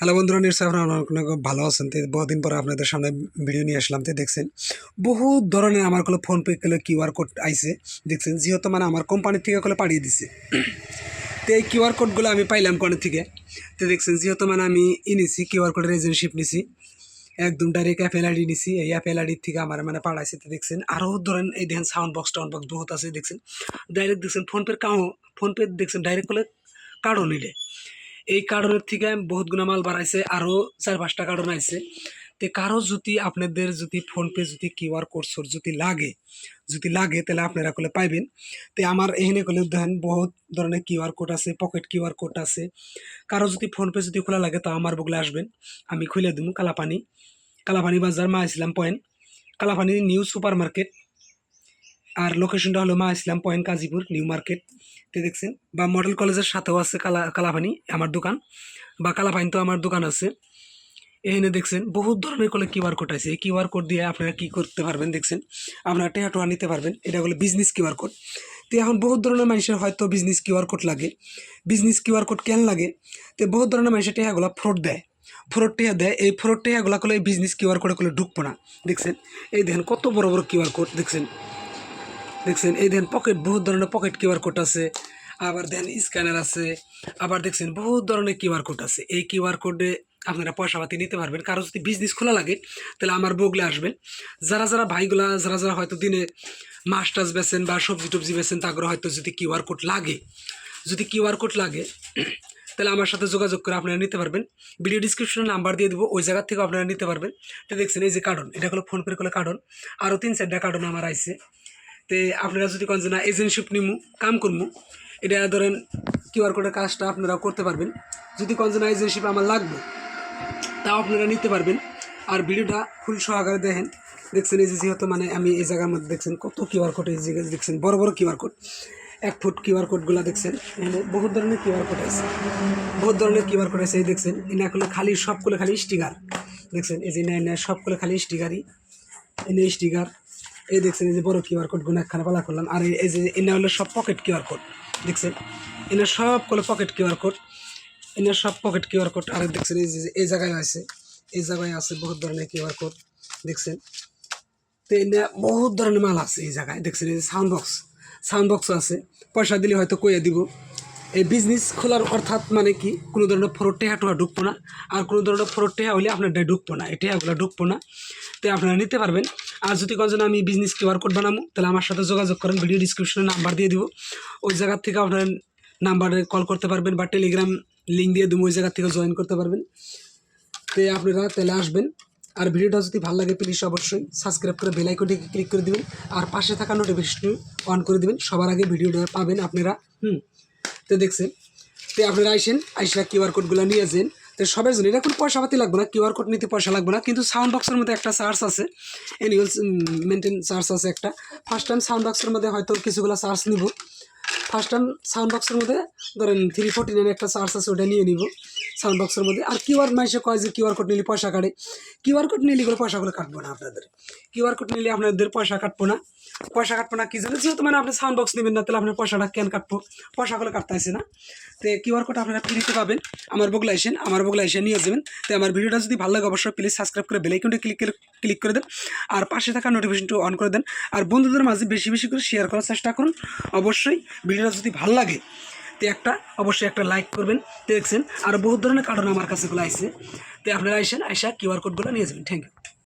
Hello বন্ধুরা, নিশ্চয়ই আপনারা অনেক ভালো আছেন। তো বহুদিন পরে আপনাদের সামনে ভিডিও নিয়ে আসলাম। তো দেখছেন বহু ধরনের আমার কোনো ফোনপে গুলো কিউআর কোড আইছে। দেখছেন, যেহেতু মানে আমার কোম্পানি থেকে করে পাঠিয়ে দিছে। তো এই কিউআর কোডগুলো আমি পাইলাম কোন থেকে? তো দেখছেন, যেহেতু মানে আমি ই নিছি কিউআর কোডের এজেন্টশিপ নিছি, একদম ডাইরেক্ট অ্যাপেল আইডি নিছি। এই অ্যাপেল আইডির থেকে আমার মানে পাঠাইছে। তো দেখছেন আরও ধরেন এই দেখেন সাউন্ড বক্স টাউন্ড বক্স বহুত আছে। দেখছেন ডাইরেক্ট দেখছেন ফোনপের কাও ফোনপে দেখছেন ডাইরেক্ট করলে কার্ডও নিলে এই কার্ডনের থেকে বহুত গুণা মাল বাড়াইছে আরও চার পাঁচটা কার্ডন আইছে তো কারও যদি আপনাদের যদি ফোনপে যদি কিউআর কোড সোর যদি লাগে যদি লাগে তাহলে আপনারা করলে পাইবেন। তো আমার এখানে করলে দেখেন বহুত ধরনের কিউআর কোড আছে, পকেট কিউআর কোড আছে। কারও যদি ফোনপে যদি খোলা লাগে তো আমার বগলে আসবেন, আমি খুলে দিব কালাপানি। কালাপানি বাজার মা ইসলাম point. Kalapani new super market আর লোকেশনটা হলো মা ইসলাম পয়েন্ট কাজীপুর নিউ মার্কেট তে দেখছেন? বা মডেল কলেজের সাথেও আছে কালা কালাপানি আমার দোকান। বা কালাপানি তো আমার দোকান আছে। এখানে দেখছেন, বহুত ধরনের করে কিউআর কোড আছে। এই কিউআর কোড দিয়ে আপনারা কি করতে পারবেন দেখছেন? আপনারা টেহা টোয়া নিতে পারবেন। এটা হলো বিজনেস কিউআর কোড তো এখন বহুত ধরনের মানুষের হয়তো বিজনেস কিউআর কোড লাগে। বিজনেস কিউআর কোড কেন লাগে? তো বহুত ধরনের মানুষের টেহাগুলো ফ্রড দেয়। ফ্রড টেহা দেয়। এই ফ্রড টেহাগুলো করলে এই বিজনেস কিউআর কোডে করলে ঢুকবো না। দেখছেন? এই দেখেন কত বড় বড় কিউআর কোড দেখছেন? দেখছেন, এই দেখেন পকেট বহুত ধরনের পকেট কিউআর কোড আছে, আবার দেন স্ক্যানার আছে, আবার দেখছেন বহুত ধরনের কিউআর কোড আছে। এই কিউআর কোডে আপনারা পয়সা পাতি নিতে পারবেন। কারও যদি বিজনেস খোলা লাগে, তাহলে আমার বগলে আসবেন। যারা যারা ভাইগুলা, যারা যারা হয়তো দিনে মাছ টাছ বেছেন বা সবজি টবজি বেছেন তারপরে হয়তো যদি কিউআর কোড লাগে, যদি কিউআর কোড লাগে, তাহলে আমার সাথে যোগাযোগ করে আপনারা নিতে পারবেন। ভিডিও ডিসক্রিপশনে নাম্বার দিয়ে দেবো, ওই জায়গার থেকে আপনারা নিতে পারবেন। তো দেখছেন, এই যে কার্টন এটা হলো ফোনপের করে কার্টন আরও তিন চারটা কার্টন আমার আইছে। তে আপনারা যদি কোন যে এজেন্টশিপ নিমু, কাম করমু, এটা ধরেন কিউআর কোডের কাজটা আপনারা করতে পারবেন। যদি কোন যে এজেন্টশিপ আমার লাগবে, তাও আপনারা নিতে পারবেন। আর ভিডিওটা ফুল সহকারে দেখেন। দেখছেন এই যে যেহেতু মানে আমি এই জায়গার মধ্যে দেখছেন কত কিউআর কোড এই জায়গায় দেখছেন বড় বড় কিউআর কোড এক ফুট কিউআর কোডগুলো দেখছেন। এখানে বহুত ধরনের কিউআর কোড আছে। বহুত ধরনের কিউআর কোড আছে, এই দেখছেন। এনে করলে খালি সবগুলো খালি স্টিকার দেখছেন, এই যে না না, সবগুলো খালি স্টিকারই এনে স্টিকার এই দেখছেন এই যে বড় কিউআর কোডগুলো একখানে পালা করলাম। আর এই- যে এনে হলো সব পকেট কিউআর কোড দেখছেন? এনে সবগুলো পকেট কিউআর কোড এনে সব পকেট কিউআর কোড আর দেখছেন এই যে এই জায়গায় আছে। এই জায়গায় আছে বহুত ধরনের কিউআর কোড দেখছেন? তো এনে বহুত ধরনের মাল আছে এই জায়গায়। দেখছেন এই যে সাউন্ড বক্স সাউন্ড বক্স আছে। পয়সা দিলে হয়তো কইয়া দিব। এই বিজনেস খোলার অর্থাৎ মানে কি? কোনো ধরনের ফ্রড টেহা টোহা ঢুকবো না। আর কোনো ধরনের ফ্রড টেহা হলে আপনার ঢুকবো না। এই টেহাগুলো ঢুকবো না। তো আপনারা নিতে পারবেন। আর যদি কোন আমি বিজনেস কিউআর কোড বানাবো তাহলে আমার সাথে যোগাযোগ করেন। ভিডিও ডিসক্রিপশনে নাম্বার দিয়ে দিব। ওই জায়গার থেকে আপনার নাম্বারে কল করতে পারবেন বা টেলিগ্রাম লিঙ্ক দিয়ে দেবো, ওই জায়গা থেকে জয়েন করতে পারবেন। তো আপনারা তাহলে আসবেন। আর ভিডিওটা যদি ভালো লাগে প্লিজ অবশ্যই সাবস্ক্রাইব করে বেল আইকনটিকে ক্লিক করে দিবেন। আর পাশে থাকা নোটিফিকেশন অন করে দেবেন। সবার আগে ভিডিওটা পাবেন আপনারা। হুম। তো দেখছেন, তো আপনারা আইসেন, আইসা কিউআর কোডগুলো নিয়ে আসেন তো সবাই জন্য এটা কোনো পয়সা পাতি লাগবে না কিউআর কোড নিতে পয়সা লাগবে না, কিন্তু সাউন্ড বক্সের মধ্যে একটা চার্জ আছে। অ্যানুয়াল মেনটেন চার্জ আছে একটা। ফার্স্ট টাইম সাউন্ড বক্সের মধ্যে হয়তো কিছুগুলো চার্জ নিব। ফার্স্ট টাইম সাউন্ড বক্সের মধ্যে, ধরেন থ্রি ফোর্টি নাইন একটা চার্জ আছে, ওটা নিয়ে নিব সাউন্ড বক্সের মধ্যে। আর কিউআর মাইসে কয় যে কিউআর কোড নিলে পয়সা কাটে? কিউআর কোড নিলে করে পয়সাগুলো কাটবো না আপনাদের। কিউআর কোড নিলে আপনাদের পয়সা কাটবো না। পয়সা কাটবো না কি জন্য? যেহেতু মানে আপনি সাউন্ড বক্স নেবেন না, তাহলে আপনার পয়সাটা কেন কাটবো? পয়সাগুলো কাটতে আসে না। তো কিউআর কোড আপনারা ফ্রিতে পাবেন। আমার বগলা আইসেন আমার বগলা এসে নিয়ে যাবেন। তো আমার ভিডিওটা যদি ভালো লাগে, অবশ্যই প্লিজ সাবস্ক্রাইব করে বেলাইকনটা ক্লিক ক্লিক করে দেন। আর পাশে থাকা নোটিফিকেশনটা অন করে দেন। আর বন্ধুদের মাঝে বেশি বেশি করে শেয়ার করার চেষ্টা করুন। অবশ্যই ভিডিওটা যদি ভালো লাগে, তো একটা, অবশ্যই একটা লাইক করবেন। তো দেখছেন, আর বহু ধরনের কার্টুন আমার কাছে গুলো আইসে তো আপনারা আইসেন, আইসা কিউআর কোডগুলো নিয়ে যাবেন। Thank you